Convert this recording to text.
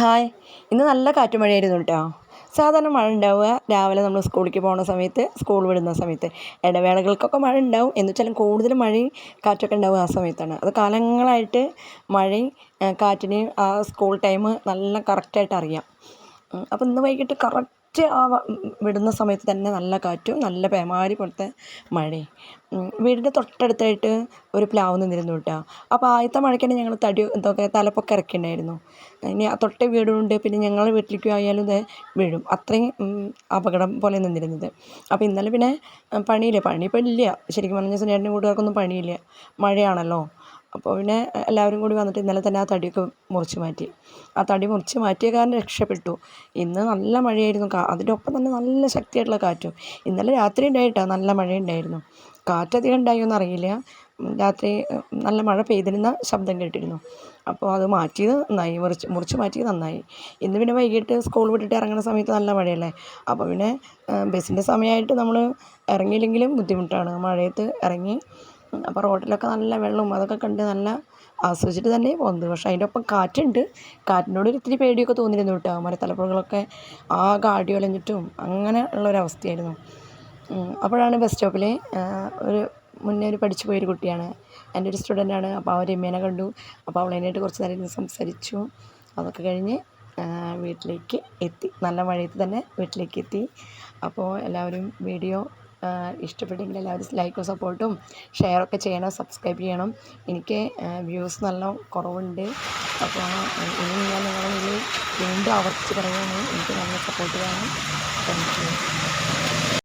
Hi. ഇന്ന് നല്ല കാറ്റും മഴയായിരുന്നു കേട്ടോ. സാധാരണ മഴ ഉണ്ടാവുക. രാവിലെ നമ്മൾ സ്കൂളിലേക്ക് പോകുന്ന സമയത്ത് സ്കൂൾ വിടുന്ന സമയത്ത് ഇടവേളകൾക്കൊക്കെ മഴ ഉണ്ടാവും. എന്ന് വെച്ചാലും കൂടുതൽ മഴയും കാറ്റൊക്കെ ഉണ്ടാവുക ആ സമയത്താണ്. അത് കാലങ്ങളായിട്ട് മഴയും കാറ്റിനെയും ആ സ്കൂൾ ടൈം നല്ല കറക്റ്റായിട്ട് അറിയാം. അപ്പോൾ ഇന്ന് വൈകിട്ട് കറക്റ്റ് ആ വ- വിടുന്ന സമയത്ത് തന്നെ നല്ല കാറ്റും നല്ല പേമാരി പോലത്തെ മഴയും. വീടിന്റെ തൊട്ടടുത്തായിട്ട് ഒരു പ്ലാവ് നിന്നിരുന്നു കേട്ടോ. അപ്പോൾ ആദ്യത്തെ മഴയ്ക്ക് തന്നെ ഞങ്ങൾ തടി എന്തൊക്കെ തലപ്പൊക്കെ ഇറക്കിയിട്ടുണ്ടായിരുന്നു. ഇനി ആ തൊട്ട വീടുണ്ട് പിന്നെ ഞങ്ങളുടെ വീട്ടിലേക്ക് ആയാലും ഇത് വീഴും. അത്രയും അപകടം പോലെ നിന്നിരുന്നത്. അപ്പോൾ ഇന്നലെ പിന്നെ പണിയില്ല? പണി ഇപ്പോൾ ഇല്ല. ശരിക്കും പറഞ്ഞാൽ സുനേട്ടന്റെ കൂട്ടുകാർക്കൊന്നും പണിയില്ല. മഴയാണല്ലോ. അപ്പോൾ പിന്നെ എല്ലാവരും കൂടി വന്നിട്ട് ഇന്നലെ തന്നെ ആ തടിയൊക്കെ മുറിച്ച് മാറ്റി. ആ തടി മുറിച്ച് മാറ്റിയ കാരണം രക്ഷപ്പെട്ടു. ഇന്ന് നല്ല മഴയായിരുന്നു. കാ അതിന്റെ ഒപ്പം തന്നെ നല്ല ശക്തിയായിട്ടുള്ള കാറ്റും. ഇന്നലെ രാത്രി ഉണ്ടായിട്ടാ? നല്ല മഴയുണ്ടായിരുന്നു. കാറ്റധികം ഉണ്ടായോന്ന് അറിയില്ല രാത്രി നല്ല മഴ പെയ്തിരുന്ന ശബ്ദം കേട്ടിരുന്നു. അപ്പോൾ അത് മാറ്റിയത് നന്നായി. മുറിച്ച് മുറിച്ച് മാറ്റിയത് നന്നായി. ഇന്ന് പിന്നെ വൈകിട്ട് സ്കൂൾ വിട്ടിട്ട് ഇറങ്ങുന്ന സമയത്ത് നല്ല മഴയല്ലേ? അപ്പോൾ പിന്നെ ബസ്സിന്റെ സമയമായിട്ട് നമ്മൾ ഇറങ്ങിയില്ലെങ്കിലും ബുദ്ധിമുട്ടാണ്. മഴയത്ത് ഇറങ്ങി അപ്പോൾ റോഡിലൊക്കെ നല്ല വെള്ളവും അതൊക്കെ കണ്ട് നല്ല ആസ്വദിച്ചിട്ട് തന്നെ പോകുന്നത് പക്ഷേ അതിന്റെ ഒപ്പം കാറ്റുണ്ട്. കാറ്റിനോട് ഒരു ഇത്തിരി പേടിയൊക്കെ തോന്നിയിരുന്നു കേട്ടോ. മരത്തലപ്പുഴകളൊക്കെ ആകെ ആടി ഒലഞ്ഞിട്ടും അങ്ങനെ ഉള്ളൊരവസ്ഥയായിരുന്നു. അപ്പോഴാണ് ബസ് സ്റ്റോപ്പിൽ ഒരു മുന്നേ ഒരു പഠിച്ചു പോയൊരു കുട്ടിയാണ്. എന്റെ ഒരു സ്റ്റുഡന്റാണ് അപ്പോൾ അവർ രമ്യനെ കണ്ടു. അപ്പോൾ അവളതിനായിട്ട് കുറച്ച് നേരം സംസാരിച്ചു. അതൊക്കെ കഴിഞ്ഞ് വീട്ടിലേക്ക് എത്തി. നല്ല മഴയത്ത് തന്നെ വീട്ടിലേക്ക് എത്തി. അപ്പോൾ എല്ലാവരും വീഡിയോ ഇഷ്ടപ്പെട്ടെങ്കിൽ എല്ലാവരും ലൈക്കും സപ്പോർട്ടും ഷെയറൊക്കെ ചെയ്യണം സബ്സ്ക്രൈബ് ചെയ്യണം. എനിക്ക് വ്യൂസ് നല്ല കുറവുണ്ട്. അപ്പോൾ ഇനി ഞാൻ നിങ്ങളുടെ മുന്നിൽ വീണ്ടും ആവർത്തിച്ച് പറയുകയാണ്. എനിക്ക് നല്ല സപ്പോർട്ട് വേണം. Thank you